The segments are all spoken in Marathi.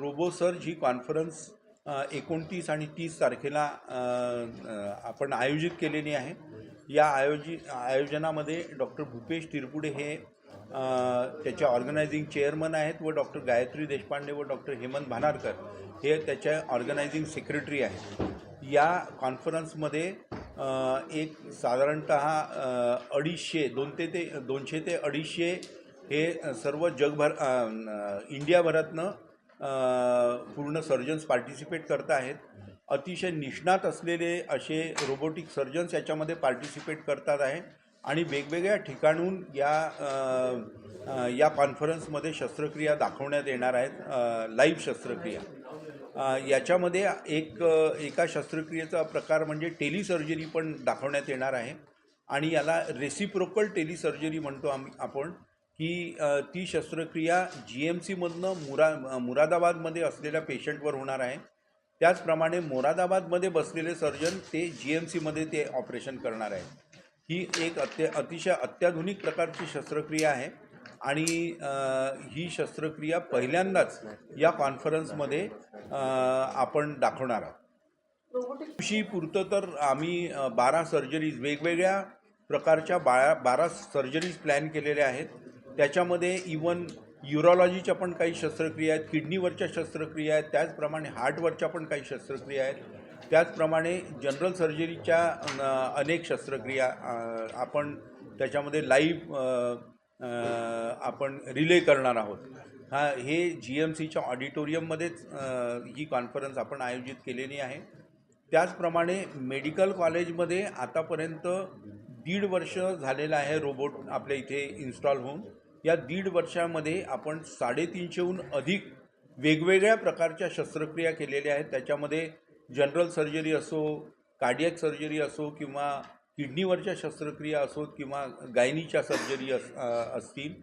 रोबोसर्ज ही कॉन्फरन्स एकोणतीस आणि तीस तारखेला आपण आयोजित केलेली आहे. या आयोजि आयोजनामध्ये डॉक्टर भूपेश तिरपुडे हे त्याचे ऑर्गनायझिंग चेअरमन आहेत व डॉक्टर गायत्री देशपांडे व डॉक्टर हेमंत भानारकर हे त्याच्या ऑर्गनायझिंग सेक्रेटरी आहेत. या कॉन्फरन्समध्ये एक साधारणत अडीचशे दोन ते ते दोनशे ते अडीचशे हे सर्व जगभर इंडियाभरातनं पूर्ण सर्जन्स पार्टिसिपेट करत आहेत. अतिशय निष्णात असलेले असे रोबोटिक सर्जन्स याच्यामध्ये पार्टिसिपेट करतात आहे आणि वेगवेगळ्या ठिकाणून या या कॉन्फरन्समध्ये शस्त्रक्रिया दाखवण्यात येणार आहेत. लाईव्ह शस्त्रक्रिया. याच्यामध्ये एक एका शस्त्रक्रियेचा प्रकार म्हणजे टेलिसर्जरी पण दाखवण्यात येणार आहे. आणि याला रेसिप्रोकल टेलिसर्जरी म्हणतो आम्ही आपण. की ती शस्त्रक्रिया जी एम सीमधनं मुरा मुरादाबादमध्ये असलेल्या पेशंटवर होणार आहे. त्याचप्रमाणे मोरादाबादमध्ये बसलेले सर्जन ते जी एम सीमध्ये ते ऑपरेशन करणार आहे ही एक अत्य अतिशय अत्याधुनिक प्रकारची शस्त्रक्रिया आहे आणि ही शस्त्रक्रिया पहिल्यांदाच या कॉन्फरन्समध्ये आपण दाखवणार आहोत. दिवशी पुरतं तर आम्ही बारा सर्जरीज वेगवेगळ्या प्रकारच्या बाळा बारा सर्जरीज प्लॅन केलेल्या आहेत. त्याच्यामध्ये इवन युरॉलॉजीच्या पण काही शस्त्रक्रिया आहेत किडनीवरच्या शस्त्रक्रिया आहेत त्याचप्रमाणे हार्टवरच्या पण काही शस्त्रक्रिया आहेत. त्याचप्रमाणे जनरल सर्जरीच्या अनेक शस्त्रक्रिया आपण त्याच्यामध्ये लाईव्ह आपण रिले करणार आहोत. हा हे जी एम सीच्या ऑडिटोरियममध्येच ही कॉन्फरन्स आपण आयोजित केलेली आहे. त्याचप्रमाणे मेडिकल कॉलेजमध्ये आतापर्यंत दीड वर्ष झालेलं आहे रोबोट आपल्या इथे इन्स्टॉल होऊन. या दीड वर्षामध्ये आपण साडेतीनशेहून अधिक वेगवेगळ्या प्रकारच्या शस्त्रक्रिया केलेल्या आहेत. त्याच्यामध्ये जनरल सर्जरी असो कार्डियक सर्जरी असो किंवा किडनीवरच्या शस्त्रक्रिया असोत किंवा गायनीच्या सर्जरी अस असतील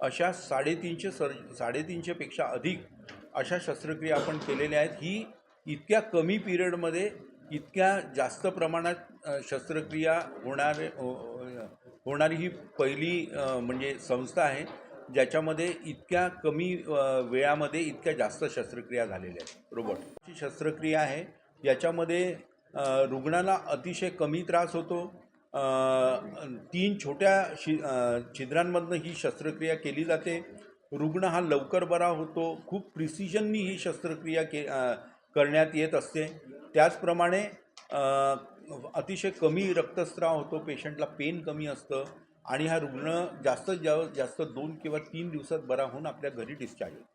अशा साडेतीनशे सर साडेतीनशेपेक्षा अधिक अशा शस्त्रक्रिया आपण केलेल्या आहेत. ही इतक्या कमी पिरियडमध्ये इतक्या जास्त प्रमाणात शस्त्रक्रिया होणारे हो, होणारी ही पहिली म्हणजे संस्था आहे ज्याच्यामध्ये इतक्या कमी वेळामध्ये इतक्या जास्त शस्त्रक्रिया झालेल्या आहेत. रोबोटची शस्त्रक्रिया आहे. याच्यामध्ये रुग्णाला अतिशय कमी त्रास होतो. तीन छोट्या शि छिद्रांमधनं ही शस्त्रक्रिया केली जाते. रुग्ण हा लवकर बरा होतो. खूप प्रिसिजननी ही शस्त्रक्रिया के करण्यात येत असते. त्याचप्रमाणे अतिशय कमी रक्तस्राव होतो पेशंटला पेन कमी असतं आणि हा रुग्ण जास्तीत जास्त दोन किंवा तीन दिवसात बरा होऊन आपल्या घरी डिस्चार्ज होतो.